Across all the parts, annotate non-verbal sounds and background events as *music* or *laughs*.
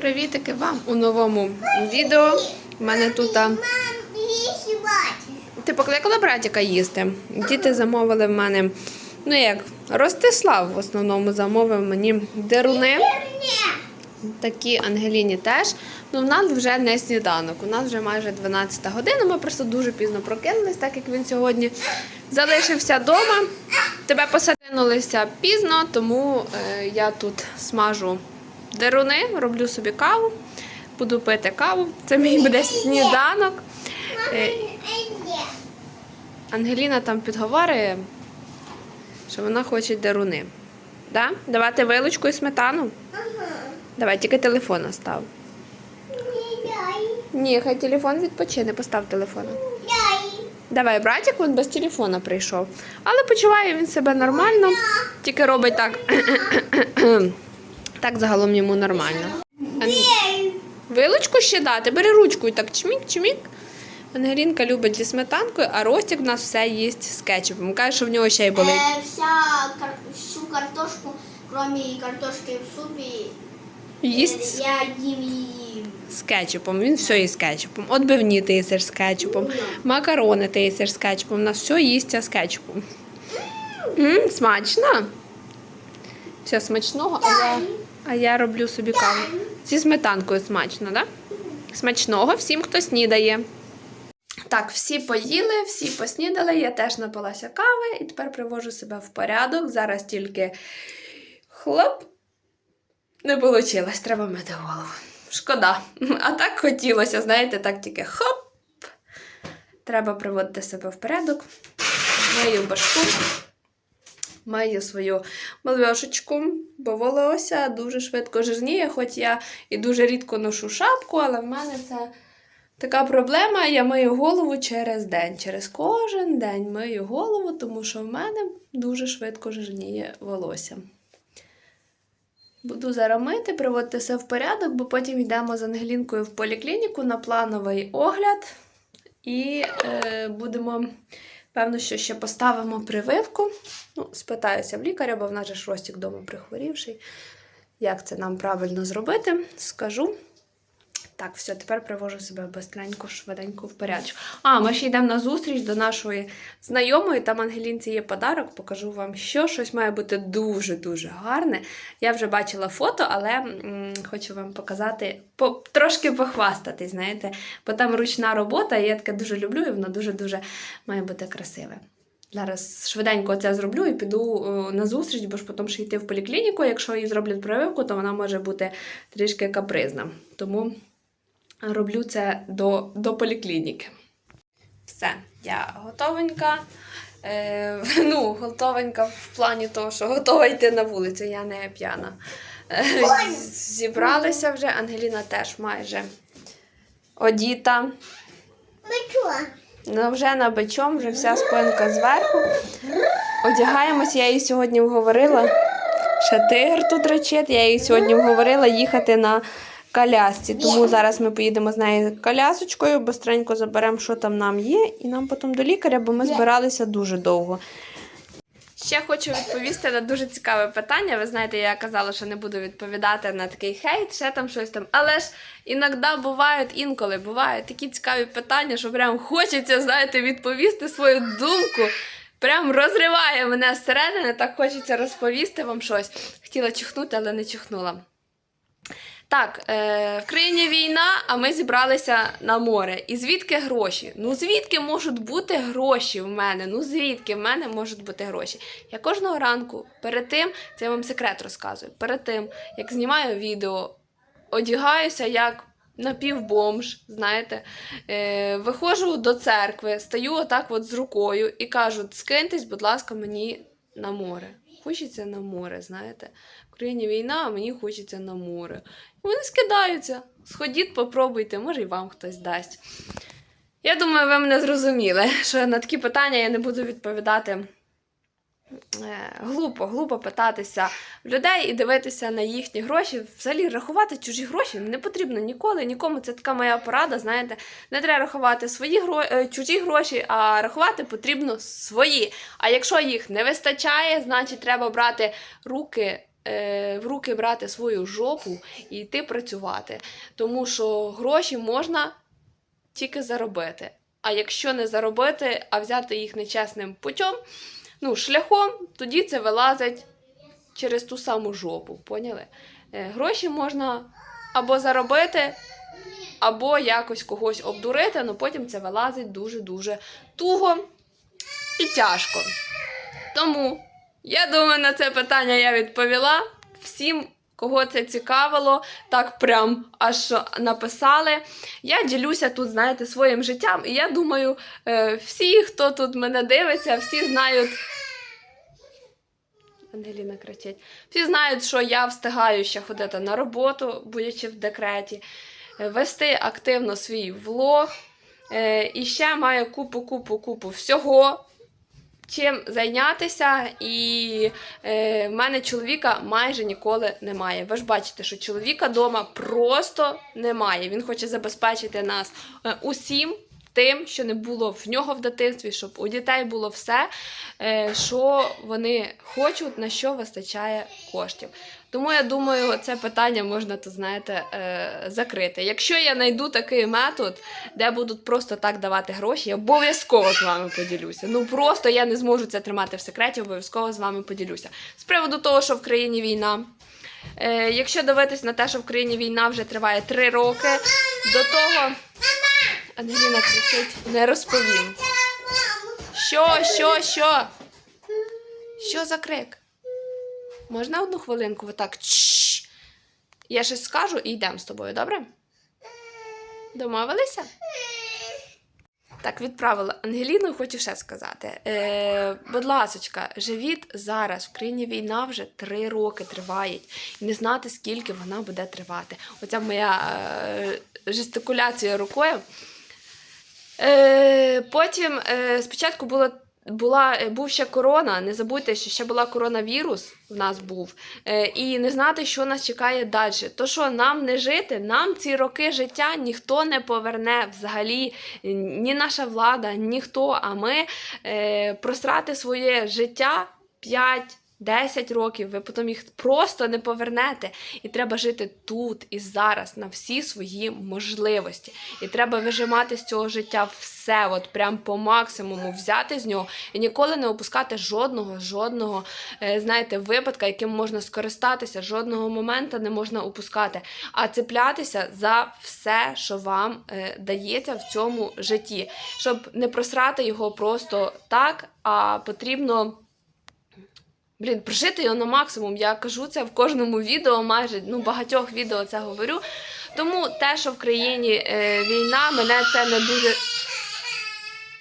Привітики вам у новому відео. У мене тут. Ти покликала братіка їсти. Діти замовили в мене, ну як, Ростислав в основному замовив мені деруни. Такі Ангеліні теж. Ну, в нас вже не сніданок. У нас вже майже 12 година. Ми просто дуже пізно прокинулись, так як він сьогодні залишився вдома. Тебе посадинулися пізно, тому е, я тут смажу деруни, роблю собі каву, буду пити каву. Це мій буде сніданок. Е, Ангеліна там підговорює, що вона хоче деруни. Да? Давати вилочку і сметану? Давай, тільки телефон остав. Ні, хай телефон відпочине, постав телефон. Давай, братик, він без телефона прийшов. Але почуває він себе нормально, тільки робить так. Так загалом йому нормально. Вилочку ще дати, бери ручку і так чмік, чмік. Ангелінка любить зі сметанкою, а Ростик в нас все їсть з кетчупом. Каже, що в нього ще й болить. Э, вся кар- всю картошку, кроме картошки в супе, Їсть э, я ем и з кетчупом. Він все їсть з кетчупом. Отбивні ти їсиш з кетчупом, макарони ти їсиш з кетчупом. У нас все їсться з кетчупом. М, смачно. Все смачного, а я, а я роблю собі каву. Зі сметанкою смачно? Да? Смачного всім, хто снідає. Так, всі поїли, всі поснідали, я теж напилася кави і тепер привожу себе в порядок. Зараз тільки хлоп. Не вийшло, треба мити голову. Шкода. А так хотілося, знаєте, так тільки хоп. Треба приводити себе в порядок. Мию башку, маю свою мальошечку, бо волосся дуже швидко жирніє, хоч я і дуже рідко ношу шапку, але в мене це така проблема. Я мию голову через день. Через кожен день мию голову, тому що в мене дуже швидко жирніє волосся. Буду зараз мити, приводити все в порядок, бо потім йдемо з Ангелінкою в поліклініку на плановий огляд. І е, будемо, певно, що ще поставимо прививку. Ну, спитаюся в лікаря, бо в нас же ж Ростік вдома прихворівший. Як це нам правильно зробити, скажу. Так, все, тепер привожу себе бистренько, швиденько в порядок. А, ми ще йдемо на зустріч до нашої знайомої. Там Ангелінці є подарок, покажу вам, що щось має бути дуже-дуже гарне. Я вже бачила фото, але м, хочу вам показати, по, трошки похвастати, знаєте, бо там ручна робота, я таке дуже люблю, і воно дуже-дуже має бути красиве. Зараз швиденько це зроблю і піду е, на зустріч, бо ж потім ще йти в поліклініку. Якщо їй зроблять прививку, то вона може бути трішки капризна. Тому роблю це до, до поліклініки. Все, я готовенька. Е, *laughs* ну, готовенька в плані того, що готова йти на вулицю, я не п'яна. Е, зібралися вже, Ангеліна теж майже одіта. Ну, вже на бичом, вже вся спинка зверху. Одягаємось, я їй сьогодні вговорила. Ще тигр тут речить, я їй сьогодні вговорила їхати на колясці. Тому зараз ми поїдемо з нею колясочкою, бистренько заберемо, що там нам є, і нам потім до лікаря, бо ми збиралися дуже довго. Ще хочу відповісти на дуже цікаве питання. Ви знаєте, я казала, що не буду відповідати на такий хейт, ще там щось там. Але ж іноді бувають, інколи бувають такі цікаві питання, що прям хочеться, знаєте, відповісти свою думку. Прям розриває мене зсередини, так хочеться розповісти вам щось. Хотіла чихнути, але не чихнула. Так, е, в країні війна, а ми зібралися на море. І звідки гроші? Ну звідки можуть бути гроші в мене? Ну звідки в мене можуть бути гроші? Я кожного ранку перед тим, це я вам секрет розказую, перед тим, як знімаю відео, одягаюся як напівбомж, знаєте, е, виходжу до церкви, стаю отак от з рукою і кажу: скиньтесь, будь ласка, мені на море. Хочеться на море, знаєте. В країні війна, а мені хочеться на море. Вони скидаються. Сходіть, попробуйте, може і вам хтось дасть. Я думаю, ви мене зрозуміли, *laughs* що на такі питання я не буду відповідати. Е, глупо, глупо питатися в людей і дивитися на їхні гроші. Взагалі рахувати чужі гроші не потрібно ніколи, нікому. Це така моя порада. Знаєте, не треба рахувати свої гро... е, чужі гроші, а рахувати потрібно свої. А якщо їх не вистачає, значить треба брати руки в руки брати свою жопу і йти працювати. Тому що гроші можна тільки заробити. А якщо не заробити, а взяти їх нечесним путем, ну, шляхом, тоді це вилазить через ту саму жопу. Поняли? Е, гроші можна або заробити, або якось когось обдурити, але потім це вилазить дуже-дуже туго і тяжко. Тому я думаю, на це питання я відповіла. Всім, кого це цікавило, так прям аж написали. Я ділюся тут, знаєте, своїм життям, і я думаю, е, всі, хто тут мене дивиться, всі знають. Ангеліна кричить. Всі знають, що я встигаю ще ходити на роботу, будучи в декреті, е, вести активно свій влог. Е, І ще маю купу, купу, купу всього, чим зайнятися. І е, в мене чоловіка майже ніколи немає. Ви ж бачите, що чоловіка вдома просто немає. Він хоче забезпечити нас е, усім. Тим, що не було в нього в дитинстві, щоб у дітей було все, е, що вони хочуть, на що вистачає коштів. Тому я думаю, це питання можна, то знаєте, е, закрити. Якщо я знайду такий метод, де будуть просто так давати гроші, я обов'язково з вами поділюся. Ну просто я не зможу це тримати в секреті, обов'язково з вами поділюся. З приводу того, що в країні війна. Е, якщо дивитись на те, що в країні війна вже триває три роки, до того. Ангеліна кричить, не розповім. Що, що, що? Що за крик? Можна одну хвилинку отак? Чш. Я щось скажу і йдемо з тобою, добре? Домовилися? Так, відправила Ангеліну, хочу ще сказати. Е, будь ласочка, живіт зараз в країні війна вже три роки триває. І не знати, скільки вона буде тривати. Оця моя е, жестикуляція рукою. Е, потім е, спочатку було, була, е, був ще корона. Не забудьте, що ще була коронавірус в нас був. Е, і не знати, що нас чекає далі. То що нам не жити, нам ці роки життя ніхто не поверне взагалі, ні наша влада, ніхто. А ми е, просрати своє життя 5. 10 років, ви потім їх просто не повернете. І треба жити тут і зараз на всі свої можливості. І треба вижимати з цього життя все, от прям по максимуму взяти з нього і ніколи не опускати жодного, жодного, е, знаєте, випадка, яким можна скористатися, жодного моменту не можна опускати, а цеплятися за все, що вам е, дається в цьому житті, щоб не просрати його просто так, а потрібно. Блін, прожити його на максимум. Я кажу це в кожному відео, майже ну багатьох відео це говорю. Тому те, що в країні е, війна, мене це не дуже.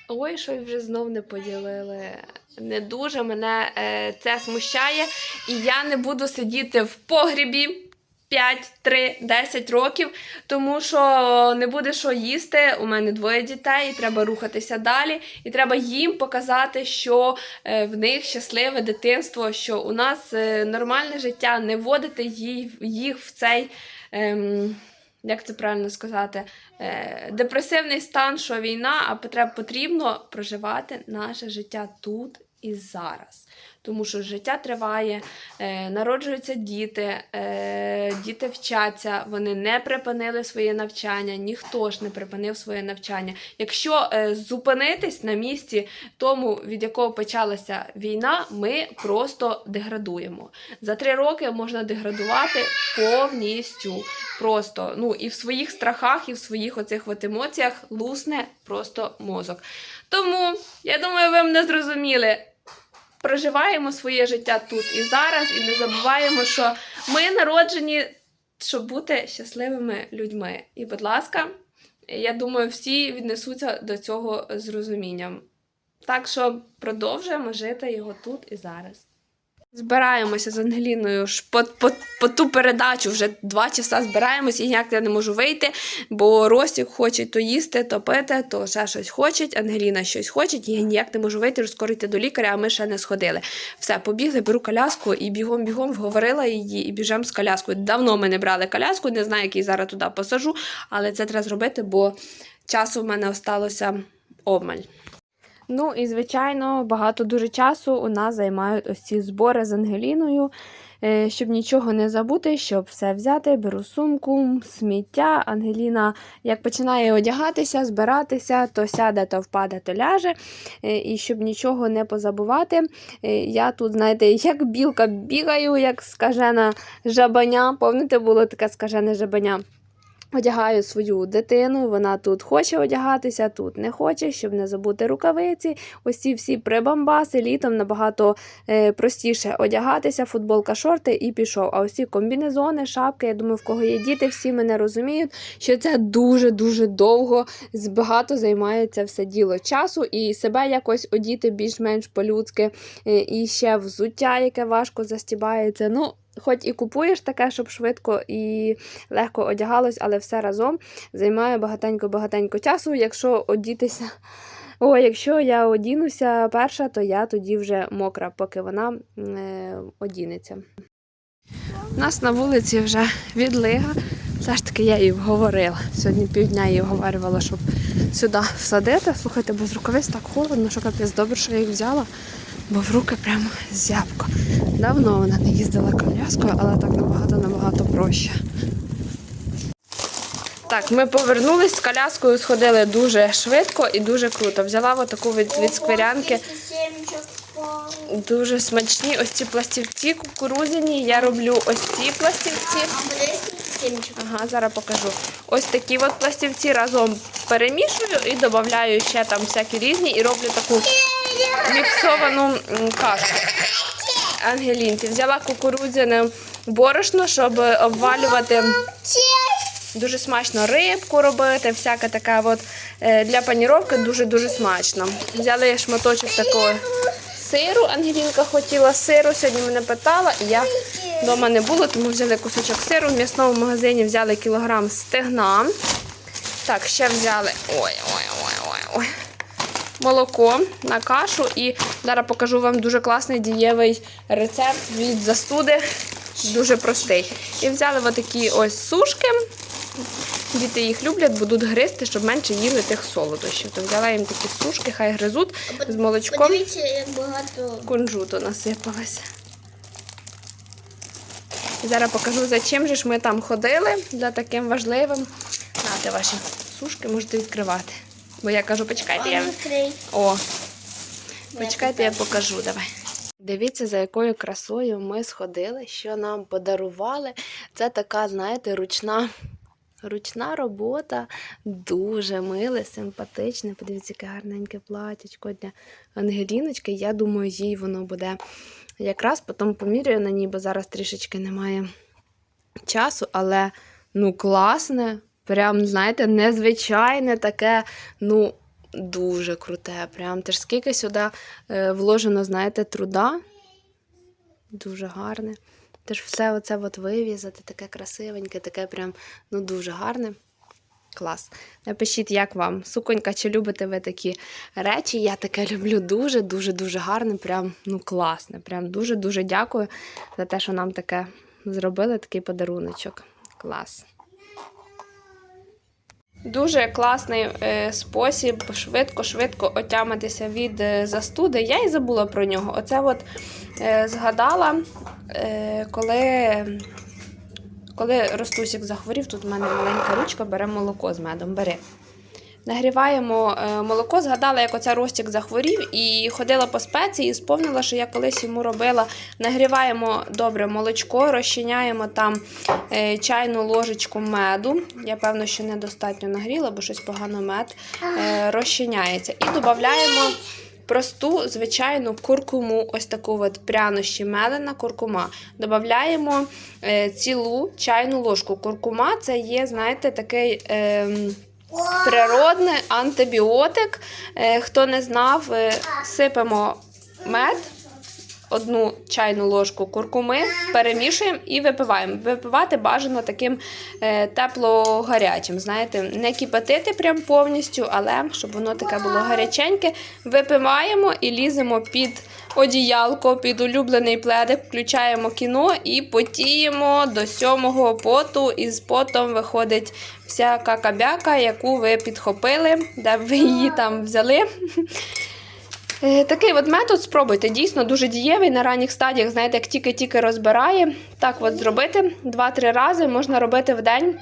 Ой, щось вже знов не поділили. Не дуже мене е, це смущає, і я не буду сидіти в погрібі 5, 3, 10 років, тому що не буде що їсти. У мене двоє дітей, і треба рухатися далі. І треба їм показати, що е, в них щасливе дитинство, що у нас е, нормальне життя, не вводити їх, в цей. Ем, як це правильно сказати, е, депресивний стан, що війна, а потрібно проживати наше життя тут і зараз. Тому що життя триває, е, народжуються діти, е, діти вчаться, вони не припинили своє навчання, ніхто ж не припинив своє навчання. Якщо е, зупинитись на місці тому, від якого почалася війна, ми просто деградуємо. За три роки можна деградувати повністю. Просто ну і в своїх страхах, і в своїх оцих от емоціях лусне просто мозок. Тому я думаю, ви мене зрозуміли. Проживаємо своє життя тут і зараз, і не забуваємо, що ми народжені, щоб бути щасливими людьми. І, будь ласка, я думаю, всі віднесуться до цього з розумінням. Так що продовжуємо жити його тут і зараз. Збираємося з Ангеліною ж по, по, по ту передачу вже два часа збираємося, і ніяк я не можу вийти, бо Ростік хоче то їсти, то пити, то ще щось хоче, Ангеліна щось хоче, і я ніяк не можу вийти, йти до лікаря, а ми ще не сходили. Все, побігли, беру коляску і бігом-бігом вговорила її і біжемо з коляскою. Давно ми не брали коляску, не знаю, який зараз туди посажу, але це треба зробити, бо часу в мене осталося обмаль. Ну і звичайно, багато дуже часу у нас займають ось ці збори з Ангеліною. Е, Щоб нічого не забути, щоб все взяти, беру сумку, сміття. Ангеліна як починає одягатися, збиратися, то сяде, то впаде, то ляже. Е, І щоб нічого не позабувати, е, я тут, знаєте, як білка бігаю, як скажена жабаня. Пам'ятаєте, було таке скажене жабаня. Одягаю свою дитину, вона тут хоче одягатися, тут не хоче, щоб не забути рукавиці. Ось ці всі прибамбаси, літом набагато е, простіше одягатися, футболка, шорти і пішов. А ось ці комбінезони, шапки, я думаю, в кого є діти, всі мене розуміють, що це дуже-дуже довго, багато займається все діло часу і себе якось одіти більш-менш по-людськи, е, і ще взуття, яке важко застібається. Ну, хоч і купуєш таке, щоб швидко і легко одягалось, але все разом займає багатенько-багатенько часу. Якщо одітися, *laughs* о, якщо я одінуся перша, то я тоді вже мокра, поки вона е, одінеться. У нас на вулиці вже відлига. Все ж таки я її вговорила. Сьогодні півдня її вговорювала, щоб сюди всадити. Слухайте, бо з рукавиць так холодно, що капець добре, що я їх взяла, бо в руки прямо зябко. Давно вона не їздила коляскою, але так набагато-набагато проще. Так, ми повернулись з коляскою, сходили дуже швидко і дуже круто. Взяла отаку від, від скверянки. Дуже смачні ось ці пластівці кукурудзяні. Я роблю ось ці пластівці. Ага, зараз покажу. Ось такі от пластівці разом перемішую і додаю ще там всякі різні і роблю таку міксовану кашу. Ангелінці. Взяла кукурудзяне борошно, щоб обвалювати. Дуже смачно рибку робити, всяке таке от е, для паніровки дуже-дуже смачно. Взяли шматочок такого сиру. Ангелінка хотіла сиру, сьогодні мене питала, і я вдома не було, тому взяли кусочок сиру. В м'ясному магазині взяли кілограм стегна. Так, ще взяли ой, ой, ой, ой, ой. Молоко на кашу і зараз покажу вам дуже класний дієвий рецепт від застуди. Дуже простий. І взяли отакі ось сушки. Діти їх люблять, будуть гризти, щоб менше їли тих солодощів. То взяла їм такі сушки, хай гризуть з молочком. Подивіться, як багато. Кунжуту насипалося. І зараз покажу, за чим же ж ми там ходили за таким важливим. Нате ваші сушки можете відкривати. Бо я кажу, почекайте, я. О, почекайте, я покажу. Давай. Дивіться, за якою красою ми сходили, що нам подарували. Це така, знаєте, ручна. Ручна робота, дуже миле, симпатичне. Подивіться, яке гарненьке платячко для Ангеліночки. Я думаю, їй воно буде якраз потім поміряю на ній, бо зараз трішечки немає часу, але ну класне, прям, знаєте, незвичайне таке, ну, дуже круте. Прям теж скільки сюди е, вложено, знаєте, труда. Дуже гарне. Теж все оце от вивізати, таке красивеньке, таке прям ну, дуже гарне. Клас. Напишіть, як вам. Суконька, чи любите ви такі речі? Я таке люблю дуже, дуже, дуже гарне, прям ну класне. Прям дуже-дуже дякую за те, що нам таке зробили, такий подаруночок. Клас. Дуже класний е, спосіб швидко-швидко отямитися від е, застуди. Я і забула про нього. Оце от е, згадала, коли, коли Ростусік захворів, тут в мене маленька ручка, бере молоко з медом. Бери. Нагріваємо е, молоко, згадала, як оця Ростік захворів, і ходила по спеції, і сповнила, що я колись йому робила. Нагріваємо добре молочко, розчиняємо там е, чайну ложечку меду. Я певно, що недостатньо нагріла, бо щось погано мед е, розчиняється. І додаємо просту звичайну куркуму, ось таку от прянощі мелена куркума. Додаємо цілу чайну ложку. Куркума це є, знаєте, такий. Природний антибіотик. Е, Хто не знав, е, сипемо мед, одну чайну ложку куркуми, перемішуємо і випиваємо. Випивати бажано таким е, тепло-гарячим. Знаєте, не кипятити прям повністю, але щоб воно таке було гаряченьке. Випиваємо і ліземо під одіялко, під улюблений пледик, включаємо кіно і потіємо до сьомого поту. І з потом виходить вся какабяка, яку ви підхопили, де ви її там взяли. Е, Такий от метод спробуйте. Дійсно дуже дієвий на ранніх стадіях. Знаєте, як тільки-тільки розбирає. Так от зробити два-три рази можна робити в день.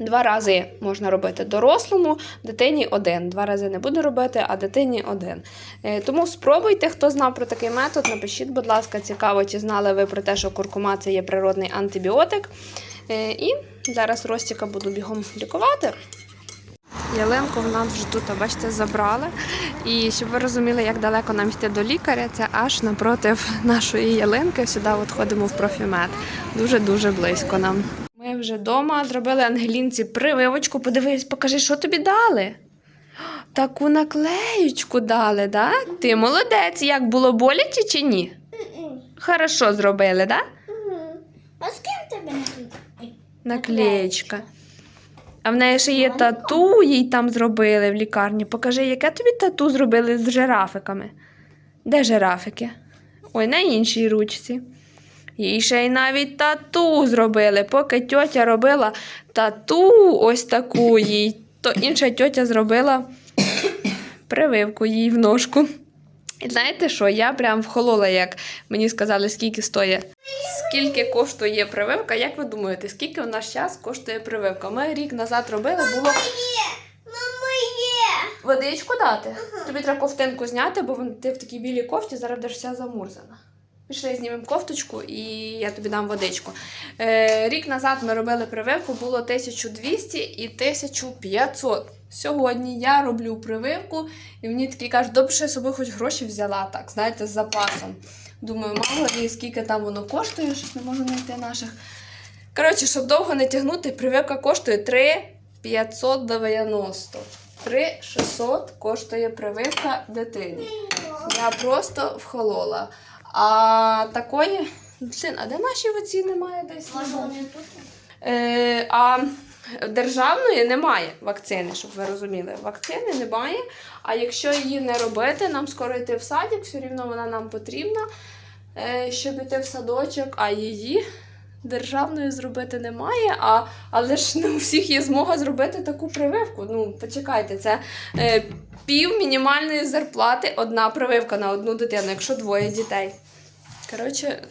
Два рази можна робити дорослому, дитині один. Два рази не буду робити, а дитині один. Е, Тому спробуйте, хто знав про такий метод, напишіть, будь ласка, цікаво, чи знали ви про те, що куркума це є природний антибіотик. Е, І зараз Ростіка буду бігом лікувати. Ялинку в нас вже тут, бачите, забрали. І щоб ви розуміли, як далеко нам йти до лікаря, це аж напроти нашої ялинки. Сюди от ходимо в профімет. Дуже-дуже близько нам. Ми вже вдома зробили Ангелінці прививочку. Подивись, покажи, що тобі дали. Таку наклеючку дали, да? Ти молодець. Як було боляче чи ні? Хорошо зробили, да? А з ким тебе Наклеєчка. А в неї ще є тату, їй там зробили в лікарні. Покажи, яке тобі тату зробили з жирафиками. Де жирафики? Ой, на іншій ручці. Їй ще й навіть тату зробили. Поки тьотя робила тату, ось таку їй, то інша тьотя зробила прививку їй в ножку. І знаєте що? Я прям вхолола, як мені сказали, скільки стоїть. Скільки коштує прививка? Як ви думаєте, скільки в наш час коштує прививка? Ми рік назад робили, було водичку дати. Тобі треба ковтинку зняти, бо ти в такій білій кофті зараз вся замурзана. Пішли, знімемо кофточку і я тобі дам водичку. Е, рік назад ми робили прививку, було 1200 і 1500. Сьогодні я роблю прививку, і мені такі кажуть, добре, що я з собою хоч гроші взяла, так, знаєте, з запасом. Думаю, мало і скільки там воно коштує, щось не можу знайти наших. Коротше, щоб довго не тягнути, прививка коштує 3 590. 3 600 коштує прививка дитині. Я просто вхолола. А такої. Син, а де наші оці немає десь? Може вони тут? Е, а державної немає вакцини, щоб ви розуміли. Вакцини немає. А якщо її не робити, нам скоро йти в садик, все рівно вона нам потрібна, е, щоб йти в садочок, а її державної зробити немає. А, але ж не у всіх є змога зробити таку прививку. Ну, почекайте, це е, пів мінімальної зарплати одна прививка на одну дитину, якщо двоє дітей. Коротше,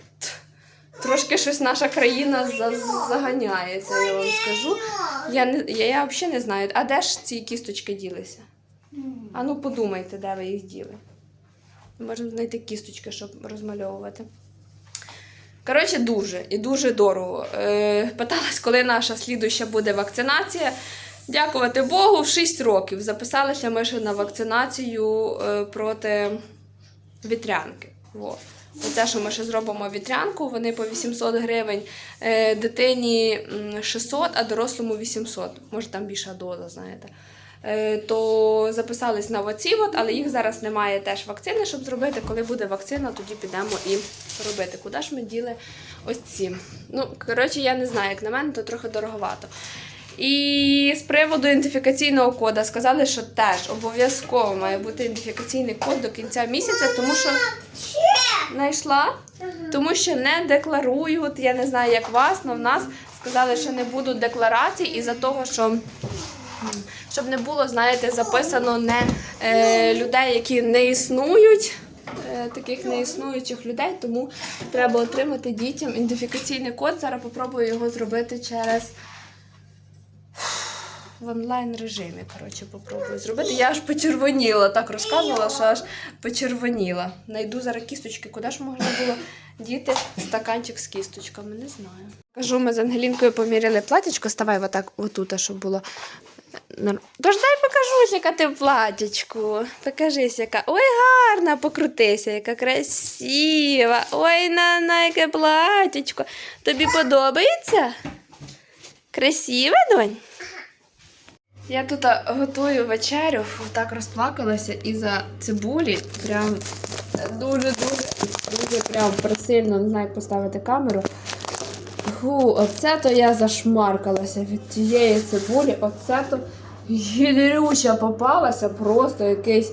трошки щось наша країна за- заганяється, я вам скажу. Я, не, я, я взагалі не знаю, а де ж ці кісточки ділися? А ну подумайте, де ви їх діли. Можемо знайти кісточки, щоб розмальовувати. Коротше, дуже і дуже дорого. Е, питалась, коли наша слідуща буде вакцинація. Дякувати Богу, в 6 років записалися ми ще на вакцинацію е, проти вітрянки. Во. Оце, що ми ще зробимо вітрянку, вони по 800 гривень, е, дитині 600, а дорослому 800. Може там більша доза, знаєте. Е, то записались на оці, от, але їх зараз немає теж вакцини, щоб зробити. Коли буде вакцина, тоді підемо і робити. Куди ж ми діли ось ці? Ну, коротше, я не знаю, як на мене, то трохи дороговато. І з приводу ідентифікаційного коду сказали, що теж обов'язково має бути ідентифікаційний код до кінця місяця, тому що знайшла, тому що не декларують. Я не знаю, як вас, але в нас сказали, що не будуть декларацій із-за того, що. Щоб не було, знаєте, записано не е, людей, які не існують, е, таких неіснуючих людей, тому треба отримати дітям ідентифікаційний код. Зараз попробую його зробити через в онлайн режимі. Коротше, попробую зробити. Я аж почервоніла, так розказувала, що аж почервоніла. Найду зараз кісточки. Куди ж можна було діти стаканчик з кісточками? Не знаю. Кажу, ми з Ангелінкою поміряли платічко. Ставай отак, отут, щоб було. Тож дай покажу, яка ти платічку. Покажись, яка. Ой, гарна, покрутися, яка красива. Ой, на, на яке платічко. Тобі подобається? Красиве, донь? Я тут готую вечерю, Фу, так розплакалася із-за цибулі. Прям дуже-дуже дуже прям присильно не знаю, як поставити камеру. Фу, оце то я зашмаркалася від тієї цибулі. Оце то гілірюча попалася, просто якийсь.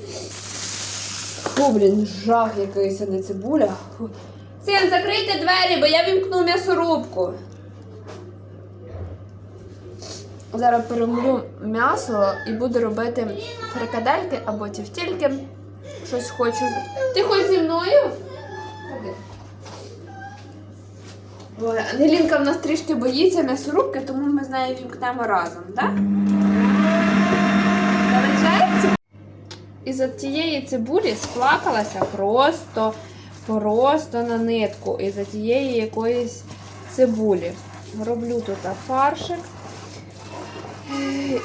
Фу, блін, жах якийсь, а не цибуля. Фу. Син, закрийте двері, бо я вімкну м'ясорубку. Зараз перемлю м'ясо і буду робити фрикадельки або тівтільки, щось хочу. Ти хоч зі мною? Ангелінка в нас трішки боїться м'ясорубки, тому ми з нею вімкнемо разом, так? Залишається? Із-за тієї цибулі сплакалася просто, просто на нитку. Із-за тієї якоїсь цибулі. Роблю тут фаршик.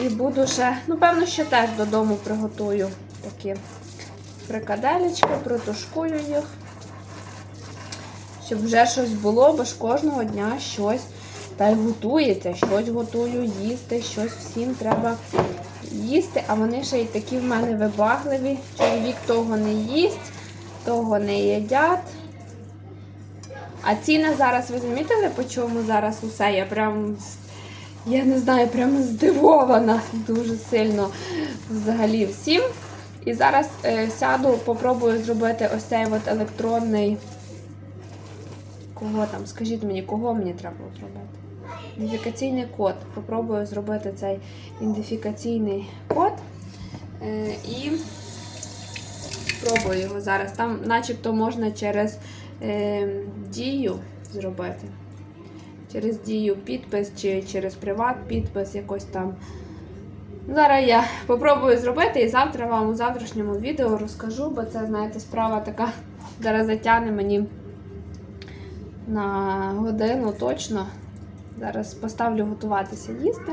І буду ще, ну, певно, ще теж додому приготую такі фрикаделечки, протушкую їх. Щоб вже щось було, бо ж кожного дня щось та й готується, щось готую їсти, щось всім треба їсти, а вони ще й такі в мене вибагливі. Чоловік того не їсть, того не їдять. А ціни зараз ви замітили, по чому зараз усе? Я прям, я не знаю, прямо здивована дуже сильно взагалі всім. І зараз е, сяду, попробую зробити ось цей от електронний. Кого там? Скажіть мені, кого мені треба зробити? Ідентифікаційний код. Попробую зробити цей ідентифікаційний код. Е, і спробую його зараз. Там начебто можна через е, дію зробити. Через дію підпис чи через приват підпис якось там. Зараз я попробую зробити і завтра вам у завтрашньому відео розкажу, бо це, знаєте, справа така зараз затягне мені на годину точно. Зараз поставлю готуватися їсти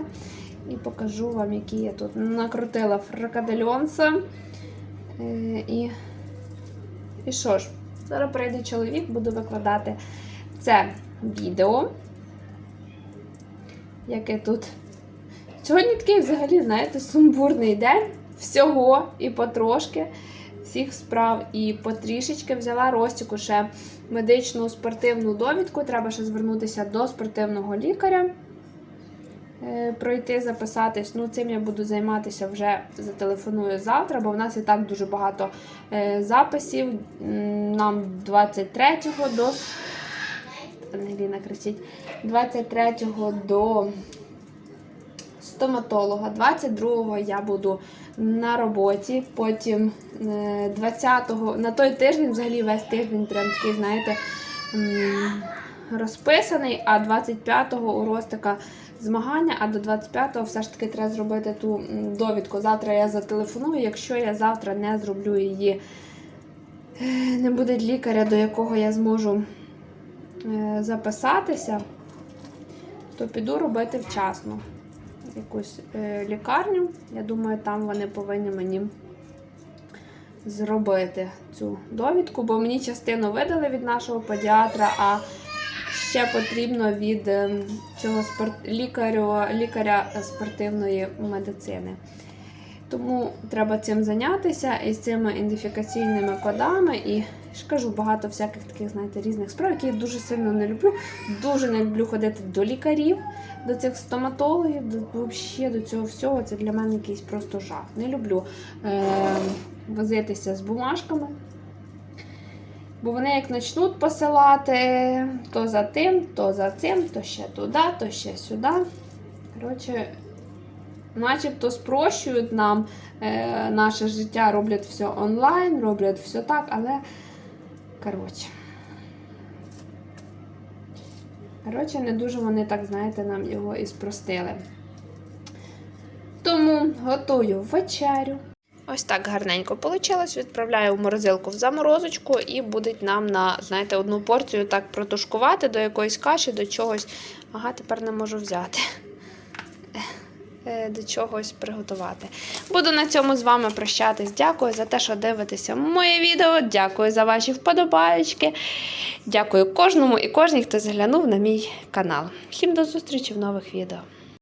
і покажу вам, які я тут накрутила фрикадельонса. Е, І, і що ж, зараз прийде чоловік, буду викладати це відео. Яке тут. Сьогодні такий взагалі, знаєте, сумбурний день. Всього і потрошки всіх справ. І потрішечки взяла Ростіку ще медичну спортивну довідку. Треба ще звернутися до спортивного лікаря. е, Пройти, записатись. Ну, цим я буду займатися вже зателефоную завтра, бо в нас і так дуже багато е, записів. Нам 23-го до. Ангеліна кричить. 23-го до стоматолога. 22-го я буду на роботі. Потім е, 20-го, на той тиждень, взагалі весь тиждень, прям такий, знаєте, розписаний, а 25-го у Ростика змагання, а до 25-го все ж таки треба зробити ту довідку. Завтра я зателефоную, якщо я завтра не зроблю її, е, не буде лікаря, до якого я зможу е, записатися, то піду робити вчасно якусь е, лікарню. Я думаю, там вони повинні мені зробити цю довідку, бо мені частину видали від нашого педіатра, а ще потрібно від е, цього спорт... лікарю, лікаря спортивної медицини. Тому треба цим зайнятися і з цими ідентифікаційними кодами. І ж кажу, багато всяких таких, знаєте, різних справ, які я дуже сильно не люблю. Дуже не люблю ходити до лікарів, до цих стоматологів, до, взагалі до цього всього. Це для мене якийсь просто жах. Не люблю е, возитися з бумажками. Бо вони як почнуть посилати то за тим, то за цим, то ще туди, то ще сюди. Коротше, начебто спрощують нам е, наше життя, роблять все онлайн, роблять все так, але коротше. Коротше, не дуже вони так, знаєте, нам його і спростили. Тому готую вечерю. Ось так гарненько вийшло. Відправляю в морозилку в заморозочку і буде нам на, знаєте, одну порцію так протушкувати до якоїсь каші, до чогось. Ага, тепер не можу взяти. Е, До чогось приготувати. Буду на цьому з вами прощатись. Дякую за те, що дивитеся моє відео. Дякую за ваші вподобаєчки. Дякую кожному і кожній, хто заглянув на мій канал. Всім до зустрічі в нових відео.